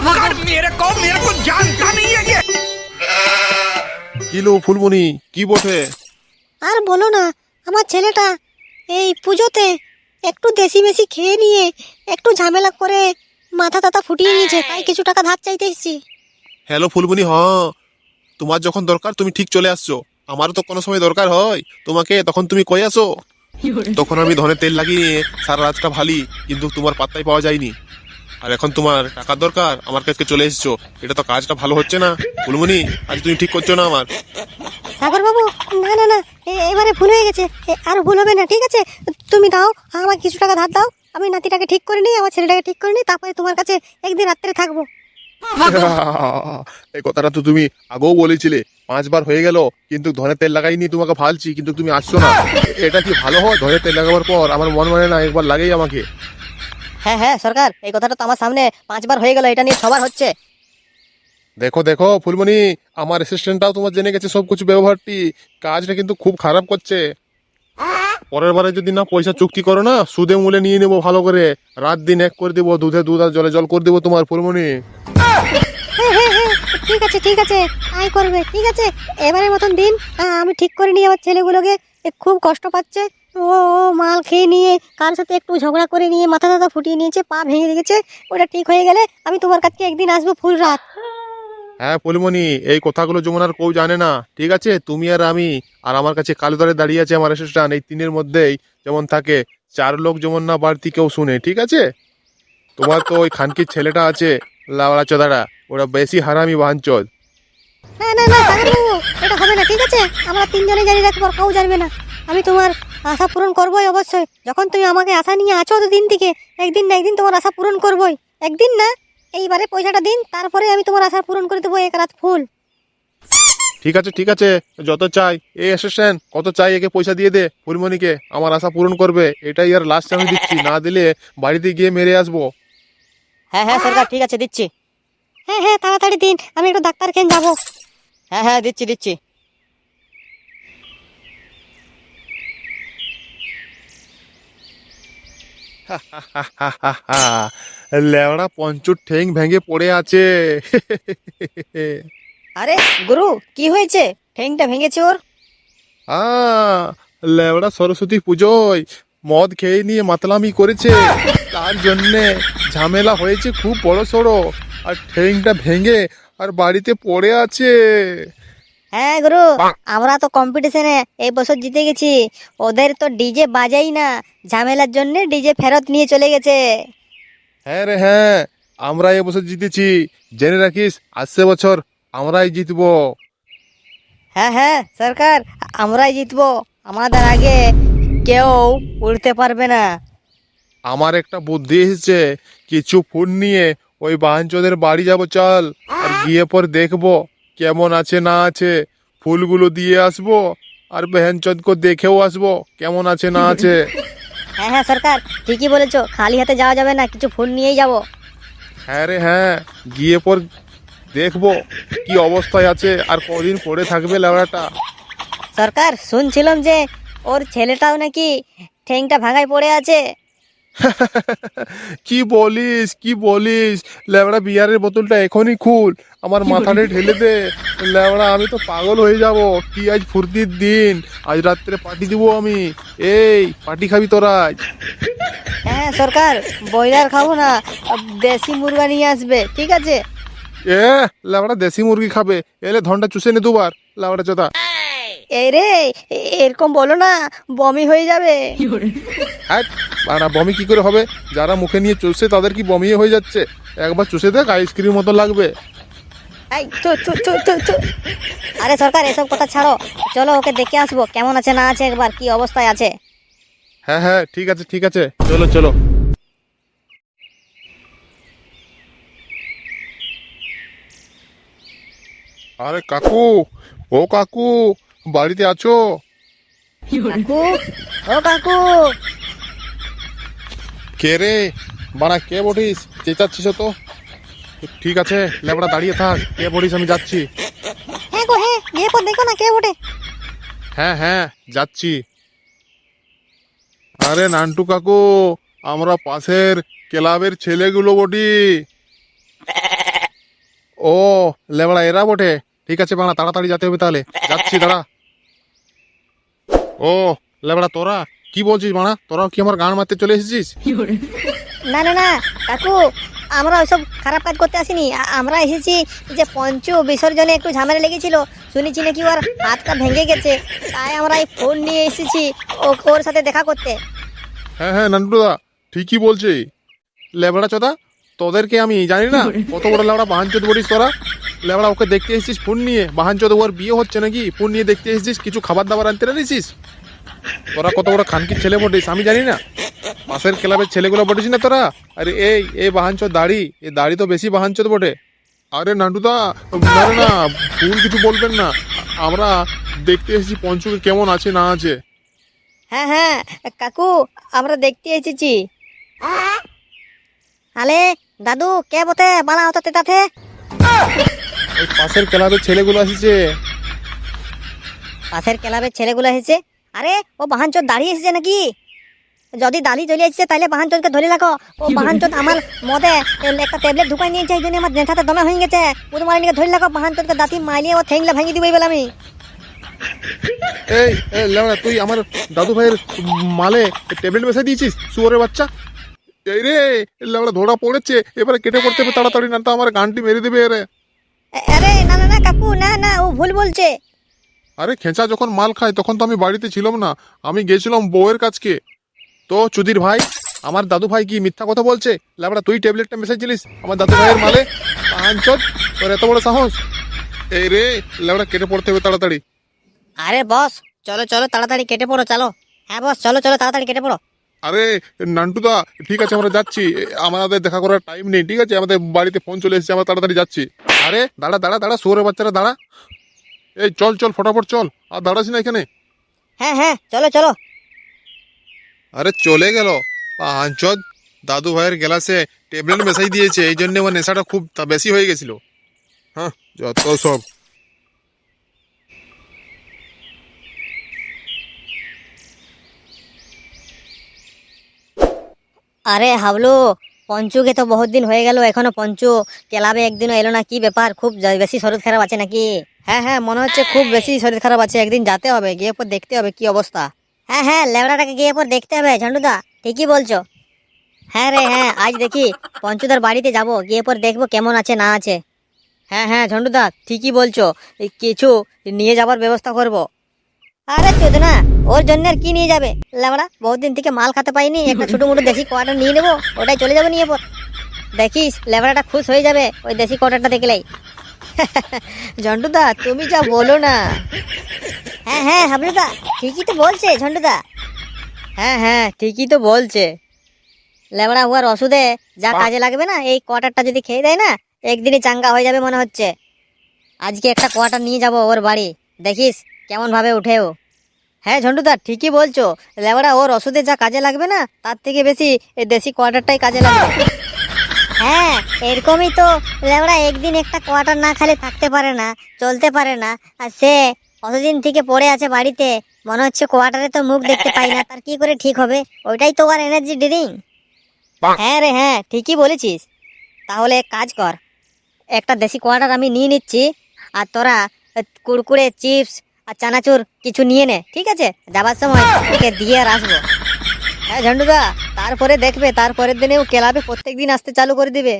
मगर मेरे को मेरे को जानता नहीं है ये কিলো ফুলমণি কি বটে আর বলো না আমার ছেলেটা এই পুজোতে একটু দেশি মেশি খেয়ে নিয়ে একটু ঝামেলা করে মাথা টাথা ফুটিয়ে নিয়েছে তাই কিছু টাকা ধার চাইতে এসেছি হ্যালো ফুলমণি হ তোমার যখন দরকার তুমি ঠিক চলে আসছো আমারও তো কোনো সময় দরকার হয় তোমাকে তখন তুমি কই আসো তখন আমি ধনে তেল লাগিয়ে সারা রাতটা ভালি কিন্তু তোমার পাত্তাই পাওয়া যায়নি আর এখন তোমার টাকার দরকার আমার কাছে চলে এসছো। এটা তো কাজটা ভালো হচ্ছে না। ফুলমণি আজ তুমি ঠিক করছ না আমার। সাগর বাবু না না না এবারে ভুল হয়ে গেছে। আর ভুল হবে না ঠিক আছে? তুমি দাও আমার কিছু টাকা ধার দাও। আমি নাতিটাকে ঠিক করে নিই আমার ছেলেটাকে ঠিক করে নিই তারপরে তোমার কাছে একদিন রাত্রে থাকব। এই কথাটা তো তুমি আগেও বলেছিলে। পাঁচবার হয়ে গেল কিন্তু ধনে তেল লাগাইনি তোমাকে ফালছি কিন্তু তুমি আসছো না। এটা কি ভালো হয় ধনে তেল লাগাবার পর? আমার মন মানে না একবার লাগেই আমাকে। হ্যাঁ হ্যাঁ সরকার এই কথাটা তো আমার সামনে পাঁচবার হয়ে গেল এটা নিয়ে সবার হচ্ছে। দেখো দেখো ফুলমণি আমার অ্যাসিস্ট্যান্টটাও তোমার জেনে গেছে সব কিছু ব্যবহারটি। কাজটা কিন্তু খুব খারাপ করছে। পরের বারে যদি না পয়সা চুক্তি করো না সুদে মূলে নিয়ে নেব ভালো করে। রাত দিন এক করে দেবো দুধে দুধ আর জলে জল করে দেবো তোমার ফুলমণি। হ্যাঁ হ্যাঁ হ্যাঁ ঠিক আছে ঠিক আছে আয় করবে ঠিক আছে। এবারের মতন দিন আমি ঠিক করে নিই আমার ছেলেগুলোকে খুব কষ্ট পাচ্ছে। ও মাল খেয়ে নিয়ে কার সাথে একটু ঝগড়া করে নিয়ে মাথা টাথা ফুটিয়ে নিয়েছে পা ভেঙে দিয়েছে ওটা ঠিক হয়ে গেলে আমি তোমার কাছে একদিন আসব ফুল রাত। হ্যাঁ ফুলমণি এই কথাগুলো যেমন আর কেউ জানে না। ঠিক আছে তুমি আর আমি আর আমার কাছে কালো দরে দাঁড়িয়ে আছে আমার অ্যাসিস্ট্যান্ট এই তিনের মধ্যেই যেমন থাকে চার লোক যেমন না বাড়তি কেউ শুনে ঠিক আছে? তোমার তো ওই খানকির ছেলেটা আছে লাওড়া চোদারা ওরা বেশি হারামি বাঞ্চদ। না না না এটা হবে না ঠিক আছে? আমরা তিনজনে জানি রাখব কেউ জানবে না। আমি তোমার আশা পূরণ করবোই অবশ্যই। যখন তুমি আমাকে আশা নিয়ে আছো তো দিন থেকে একদিন না একদিন তোমার আশা পূরণ করবোই। একদিন না এইবারে পয়সাটা দিন তারপরে আমি তোমার আশা পূরণ করে দেবো এক রাত ফুল। ঠিক আছে ঠিক আছে যত চাই। এই অ্যাসিস্ট্যান্ট কত চাই একে পয়সা দিয়ে দে ফুলমণিকে। আমার আশা পূরণ করবে এটাই আর লাস্ট আমি দিচ্ছি। না দিলে বাড়িতে গিয়ে মেরে আসব। হ্যাঁ হ্যাঁ সরকার ঠিক আছে দিচ্ছি। হ্যাঁ হ্যাঁ তাড়াতাড়ি দিন আমি একটু ডাক্তার খেয়ে যাব। হ্যাঁ হ্যাঁ দিচ্ছি দিচ্ছি। লেওড়া পঞ্চুর ঠেং ভেঙে পড়ে আছে। আরে গুরু কি হয়েছে? ঠেংটা ভেঙেছে ওর? আ লেওড়া সরস্বতী পুজোয় মদ খেয়ে নিয়ে মাতলামি করেছে। তার জন্যে ঝামেলা হয়েছে খুব বড় সড়ো আর ঠেংটা ভেঙে আর বাড়িতে পড়ে আছে। হ্যাঁ গুরু আমরা তো কম্পিটিশনে এই বছর জিতে গেছি। ওদের তো ডিজে বাজাই না ঝামেলার জন্য ডিজে ফেরত নিয়ে চলে গেছে। হ্যাঁ রে হ্যাঁ আমরা এবছর জিতেছি। জেনে রাখিস আসছে বছর আমরাই জিতবো। হ্যাঁ হ্যাঁ সরকার আমরাই জিতবো। আমাদের আগে কেউ উঠতে পারবে না। আমার একটা বুদ্ধি এসেছে কিছু ফোন নিয়ে ওই বাঞ্চদের বাড়ি যাব চল আর গিয়ে পর দেখব। কেমন আছে না আছে ফুলগুলো দিয়ে আসব আর বেহেনচদকে দেখেও আসব কেমন আছে না আছে। হ্যাঁ হ্যাঁ সরকার ঠিকই বলেছ খালি হাতে যাওয়া যাবে না কিছু ফোন নিয়েই যাব। হ্যাঁ রে হ্যাঁ গিয়ে পর দেখব কি অবস্থায় আছে আর কদিন পড়ে থাকবে লেবড়াটা সরকার শুনছিলাম যে ওর ছেলেটাও নাকি ঠেংটা ভাঙায় পড়ে আছে। কি বলিস কি বলিস? লেবড়া বিয়ারের বোতলটা এখনই খুল। আমার মাথাটা ঢেলে দে। লেবড়া আমি তো পাগল হয়ে যাব। কি আজ ফুর্তির দিন? আজ রাত্রে পার্টি দিব আমি। এই পার্টি খাবি তোরা আজ। হ্যাঁ সরকার ব্রয়লার খাব না। দেশি মুরগা নিয়ে আসবে ঠিক আছে? এ লেবড়া দেশি মুরগি খাবে। এলে ধনটা চুষে নে দুবার। লেবড়া চোদা। এই রে এরকম বলো না বমি হয়ে যাবে। হ্যাঁ বমি কি করে হবে? যারা মুখে নিয়ে চুষে তাদের কি বমি হয়ে যাচ্ছে? একবার চুষে দেখ আইসক্রিম মতো লাগবে। আরে সরকার এসব কথা ছাড়ো। চলো ওকে দেখে আসব কেমন আছে না আছে একবার কি অবস্থায় আছে। হ্যাঁ হ্যাঁ ঠিক আছে ঠিক আছে। চলো চলো। আরে কাকু ও কাকু বাড়িতে আছো? কাকু? ও কাকু। কে রে? বাড়া কে বটিস? চেঁচাচ্ছিস তো। ঠিক আছে লেবড়া দাঁড়িয়ে থাক। কে বটিস আমি যাচ্ছি। হ্যাঁ গো হ্যাঁ গিয়ে পর দেখো না কে হ্যাঁ হ্যাঁ যাচ্ছি। আরে নান্টু কাকু আমরা পাশের ক্লাবের ছেলেগুলো বটি। ও লেবড়া এরা বটে? ঠিক আছে বাড়া তাড়াতাড়ি যেতে হবে তাহলে। যাচ্ছি দাঁড়া। ও লেবড়া তোরা? কি বলছিস বাড়া তোরাও কি আমার গান মারতে চলে এসেছিস? না না না কাকু আমরা ওইসব খারাপ কাজ করতে আসিনি। আমরা এসেছি যে পঞ্চু বিসর্জনে একটু ঝামেলা লেগেছিল। শুনেছি নাকি ওর হাতটা ভেঙে গেছে। তাই আমরা এই ফোন নিয়ে এসেছি ও- ওর সাথে দেখা করতে। হ্যাঁ হ্যাঁ নান্টুদা ঠিকই বলছে। লেবড়া চোদা তোদেরকে আমি জানি না। কত বড় লেবড়া বাহানচোদ বলিস তোরা? লেবড়া ওকে দেখতে এসেছিস ফোন নিয়ে বাহান বাহানচোদ ওর বিয়ে হচ্ছে নাকি? ফোন নিয়ে দেখতে এসেছিস? কিছু খাবার দাবার আনতে নিয়েছিস তোরা কত বড় খানকির ছেলে বটিস আমি জানি না। পাশের ক্লাবের ছেলেগুলো বটিস না তোরা? আরে, এই এই বাহানচোদ দাড়ি, এই দাড়ি তো বেশি বাহান বাহানচোদ বটে। আরে, নান্টুদা না না, ভুল কিছু বলবেন না। আমরা দেখতে এসেছি, পঞ্চুকে কেমন আছে, না আছে। হ্যাঁ হ্যাঁ কাকু, আমরা দেখতে এসেছি। আলে, দাদু কে বতে বালা হতো তেতাতে। ওই পাশের ক্লাবের ছেলেগুলো আসছে। পাশের ক্লাবের ছেলেগুলো এসেছে? আরে ও বাহানচোদ দাঁড়িয়ে এসেছে নাকি? যদি দালি চলে এসেছে তাহলে বাহানচোদকে ধরে রাখো। ও বাহানচোদ আমার মদে একটা ট্যাবলেট ঢুকাই নিয়েছে এই জন্য আমার নেথাতে দমে হয়ে গেছে। পুরমারিনীকে ধরে রাখো বাহানচোদকে দাঁতি মাইলিয়ে ও ঠেংলে ভেঙে দিবে বলে আমি। এই এই লেওড়া তুই আমার দাদু ভাইয়ের মালে ট্যাবলেট মেশাই দিয়েছিস শুয়োরের বাচ্চা? এই রে লেওড়া ধরা পড়েছে এবারে কেটে পড়তে হবে তাড়াতাড়ি না তো আমার গানটি মেরে দেবে রে আরে না না না কাকু না না ও ভুল বলছে। আরে খেঁচা যখন মাল খায় তখন তো আমি বাড়িতে ছিলাম না। আমি গেছিলাম বউয়ের কাছকে তো চুদির ভাই আমার দাদু ভাই কি মিথ্যা কথা বলছে? লেবড়া তুই ট্যাবলেটটা মেশাইছিলিস আমার দাদু ভাইয়ের মালে? পাঁচজন তোর এত বড় সাহস? এই রে লেবড়া কেটে পড়তে হবে তাড়াতাড়ি। আরে বস চলো চলো তাড়াতাড়ি কেটে পড়ো চলো। হ্যাঁ বস চলো চলো তাড়াতাড়ি কেটে পড়ো। আরে নান্টুদা ঠিক আছে আমরা যাচ্ছি। আমাদের দেখা করার টাইম নেই ঠিক আছে? আমাদের বাড়িতে ফোন চলে এসেছে আমরা তাড়াতাড়ি যাচ্ছি। আরে দাঁড়া দাঁড়া দাঁড়া সোরে বাচ্চারা দাঁড়া। এই চল চল ফটাফট চল। আর দাঁড়াস না এখানে। হ্যাঁ হ্যাঁ চলো চলো। আরে চলে গেল। পাঁচদ দাদু ভাইয়ের গ্লাসে ট্যাবলেট মেশাই দিয়েছে। এই জন্য আমার নেশাটা খুব তা- বেশি হয়ে গেছিল। হ্যাঁ যত সব। আরে হাবলু পঞ্চুকে তো বহুত দিন হয়ে গেল, এখনও পঞ্চু ক্লাবে একদিনও এলো না, কি ব্যাপার? খুব বেশি শরীর খারাপ আছে নাকি? হ্যাঁ হ্যাঁ মনে হচ্ছে খুব বেশি শরীর খারাপ আছে, একদিন যেতে হবে, গিয়ে পর দেখতে হবে কি অবস্থা। হ্যাঁ হ্যাঁ লেবড়াটাকে গিয়ে পর দেখতে হবে, ঝন্ডুদা, ঠিকই বলছো। হ্যাঁ রে হ্যাঁ আজ দেখি পঞ্চুদার বাড়িতে যাব, গিয়ে পর দেখব কেমন আছে, না আছে। হ্যাঁ হ্যাঁ ঝন্ডুদা, ঠিকই বলছো কিছু নিয়ে যাবার ব্যবস্থা করব। আরে চোদ না ওর জন্য আর কি নিয়ে যাবে? লেবড়া বহুত দিন থেকে মাল খাতে পাইনি একটা ছোট মোটো দেশি কোয়াটার নিয়ে নেব ওটাই চলে যাবে নিয়ে পর। দেখিস লেবড়াটা খুশ হয়ে যাবে ওই দেশি কোয়াটারটা দেখলেই। ঝন্টুদা তুমি যা বলো না। হ্যাঁ হ্যাঁ হাবলুদা ঠিকই তো বলছে ঝন্টুদা। হ্যাঁ হ্যাঁ ঠিকই তো বলছে। লেবড়া হওয়ার ওষুধে যা কাজে লাগবে না এই কোয়াটারটা যদি খেয়ে দেয় না একদিনই চাঙ্গা হয়ে যাবে মনে হচ্ছে। আজকে একটা কোয়াটার নিয়ে যাব ওর বাড়ি। দেখিস কেমন ভাবে উঠেও। হ্যাঁ ঝন্টুদা ঠিকই বলছো। লেবড়া ওর ওষুধে যা কাজে লাগবে না তার থেকে বেশি এই দেশি কোয়ার্টারটাই কাজে লাগবে। হ্যাঁ এরকমই তো। লেবড়া একদিন একটা কোয়ার্টার না খেলে থাকতে পারে না চলতে পারে না। আর সে কতদিন থেকে পড়ে আছে বাড়িতে মনে হচ্ছে কোয়ার্টারে তো মুখ দেখতে পাই না তার কি করে ঠিক হবে? ওইটাই তো আর এনার্জি ড্রিঙ্ক হ্যাঁ রে হ্যাঁ ঠিকই বলেছিস। তাহলে এক কাজ কর একটা দেশি কোয়ার্টার আমি নিয়ে নিচ্ছি আর তোরা কুড়কুড়ে চিপস আর চানাচুর কিছু নিয়ে নে, ঠিক আছে? যাবার সময় ওকে দিয়ে আর আসব। হ্যাঁ ঝন্ডুদা, তারপরে দেখবে, তারপরের দিনে ও ক্লাবে প্রত্যেক দিন আসতে চালু করে দিবে।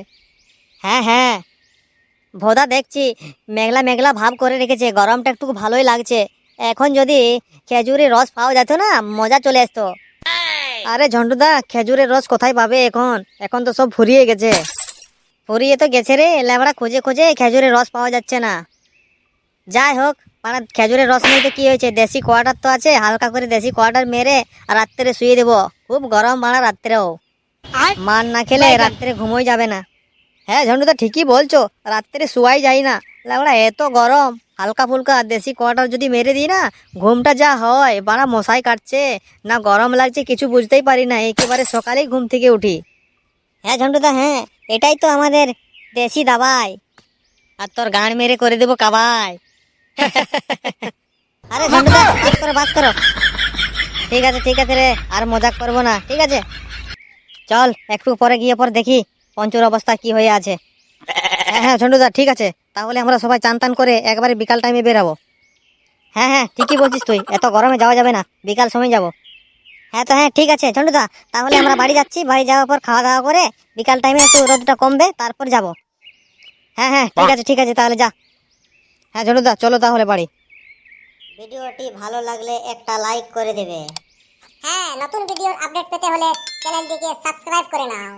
হ্যাঁ হ্যাঁ। ভোদা, দেখছি, মেঘলা মেঘলা ভাব করে রেখেছে, গরমটা একটু ভালোই লাগছে। এখন যদি খেজুরের রস পাওয়া যেত না, মজা চলে আসতো। আরে ঝন্ডুদা, খেজুরের রস কোথায় পাবে এখন? এখন তো সব ফুরিয়ে গেছে। ফুরিয়ে তো গেছে রে, লেবড়া খুঁজে খুঁজে খেজুরের রস পাওয়া যাচ্ছে না। যাই হোক মানে খেজুরের রস নিয়ে তো কি হয়েছে? দেশি কোয়ার্টার তো আছে হালকা করে দেশি কোয়ার্টার মেরে রাত্রে শুয়ে দেবো। খুব গরম মারা রাত্রেও। মান না খেলে রাত্রে ঘুমোই যাবে না। হ্যাঁ ঝন্টুদা ঠিকই বলছো রাত্রে শুয়াই যায় না। লাগড়া এত গরম। হালকা ফুলকা দেশি কোয়াটার যদি মেরে দিই না ঘুমটা যা হয় বাড়া মশাই কাটছে। না গরম লাগছে কিছু বুঝতেই পারি না একেবারে সকালেই ঘুম থেকে উঠি। হ্যাঁ ঝন্টুদা হ্যাঁ এটাই তো আমাদের দেশি দাবাই। আর তোর গান মেরে করে দেবো কাবাই। আরে বাস করো বাস করো। ঠিক আছে ঠিক আছে রে আর মজাক করব না ঠিক আছে? চল একটু পরে গিয়ে পর দেখি পঞ্চুর অবস্থা কি হয়ে আছে। হ্যাঁ হ্যাঁ ঝন্টুদা ঠিক আছে। তাহলে আমরা সবাই চান টান করে একবারে বিকাল টাইমে বেরাবো। হ্যাঁ হ্যাঁ ঠিকই বলছিস তুই এত গরমে যাওয়া যাবে না বিকাল সময় যাব। হ্যাঁ তো হ্যাঁ ঠিক আছে ঝন্টুদা তাহলে আমরা বাড়ি যাচ্ছি বাড়ি যাওয়ার পর খাওয়া দাওয়া করে বিকাল টাইমে একটু রোদটা কমবে তারপর যাব। হ্যাঁ হ্যাঁ ঠিক আছে ঠিক আছে তাহলে যা। হ্যাঁ ঝন্টুদা, চলো তাহলে বাড়ি। ভিডিওটি ভালো লাগলে একটা লাইক করে দেবে। হ্যাঁ নতুন ভিডিওর আপডেট পেতে হলে চ্যানেলটিকে সাবস্ক্রাইব করে নাও।